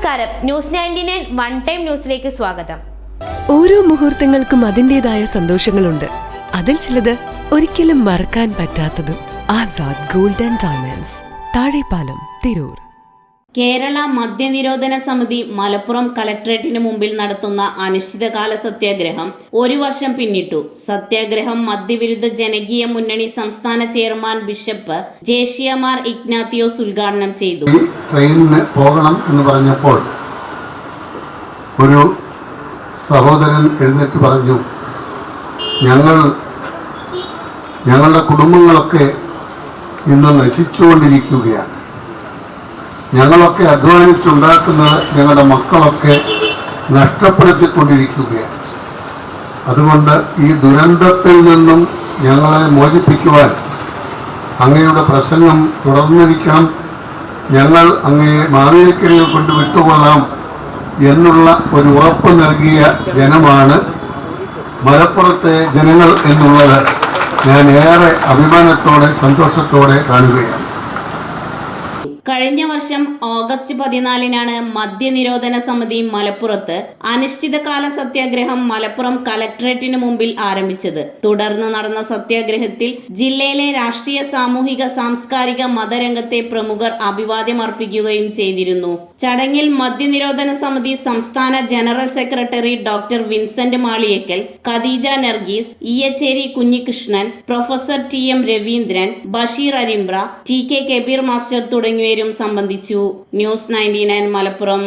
നമസ്കാരം. News ninety nine one time ന്യൂസിലേക്ക് സ്വാഗതം. ഓരോ മുഹൂർത്തങ്ങൾക്കും അതിന്റെതായ സന്തോഷങ്ങളുണ്ട്. അതിൽ ചിലത് ഒരിക്കലും മറക്കാൻ പറ്റാത്തതും ആസാദ് ഗോൾഡൻ ഡയമണ്ട്സ് താഴെപ്പാലം തിരൂർ. കേരള മദ്യനിരോധന സമിതി മലപ്പുറം കലക്ട്രേറ്റിന് മുമ്പിൽ നടത്തുന്ന അനിശ്ചിതകാല സത്യാഗ്രഹം ഒരു വർഷം പിന്നിട്ടു. സത്യാഗ്രഹം മദ്യവിരുദ്ധ ജനകീയ മുന്നണി സംസ്ഥാന ചെയർമാൻ ബിഷപ്പ് ജേഷിയമാർ ഇഗ്നാത്തിയോസ് ഉദ്ഘാടനം ചെയ്തു. ട്രെയിനിന് പോകണം എന്ന് പറഞ്ഞപ്പോൾ ഒരു സഹോദരൻ എഴുന്നേറ്റ് പറഞ്ഞു ഞങ്ങൾ ഞങ്ങളുടെ കുടുംബങ്ങളൊക്കെ ഇന്ന് നശിച്ചുകൊണ്ടിരിക്കുകയാണ്. ഞങ്ങളൊക്കെ അധ്വാനിച്ചുണ്ടാക്കുന്നത് ഞങ്ങളുടെ മക്കളൊക്കെ നഷ്ടപ്പെടുത്തിക്കൊണ്ടിരിക്കുകയാണ്. അതുകൊണ്ട് ഈ ദുരന്തത്തിൽ നിന്നും ഞങ്ങളെ മോചിപ്പിക്കുവാൻ അങ്ങയുടെ പ്രസംഗം തുടർന്നിരിക്കണം. ഞങ്ങൾ അങ്ങയെ മാവേലിക്കരയിൽ കൊണ്ട് വിട്ടുകൊള്ളാം എന്നുള്ള ഒരു ഉറപ്പ് നൽകിയ ജനമാണ് മലപ്പുറത്തെ ജനങ്ങൾ എന്നുള്ളത് ഞാൻ ഏറെ അഭിമാനത്തോടെ സന്തോഷത്തോടെ കാണുകയാണ്. കഴിഞ്ഞ വർഷം ഓഗസ്റ്റ് പതിനാലിനാണ് മദ്യനിരോധന സമിതി മലപ്പുറത്ത് അനിശ്ചിതകാല സത്യാഗ്രഹം മലപ്പുറം കലക്ട്രേറ്റിന് മുമ്പിൽ ആരംഭിച്ചത്. തുടർന്ന് നടന്ന സത്യാഗ്രഹത്തിൽ ജില്ലയിലെ രാഷ്ട്രീയ സാമൂഹിക സാംസ്കാരിക മതരംഗത്തെ പ്രമുഖർ അഭിവാദ്യം അർപ്പിക്കുകയും ചെയ്തിരുന്നു. ചടങ്ങിൽ മദ്യനിരോധന സമിതി സംസ്ഥാന general secretary doctor Vincent Maliyekkal Khadeeja Nargees Iyyacheri Kunhikrishnan professor T. M. Raveendran Basheer Arimbra T. K. Kabeer master തുടങ്ങിയവരും സംബന്ധിച്ചു ന്യൂസ് നയന്റി മലപ്പുറം.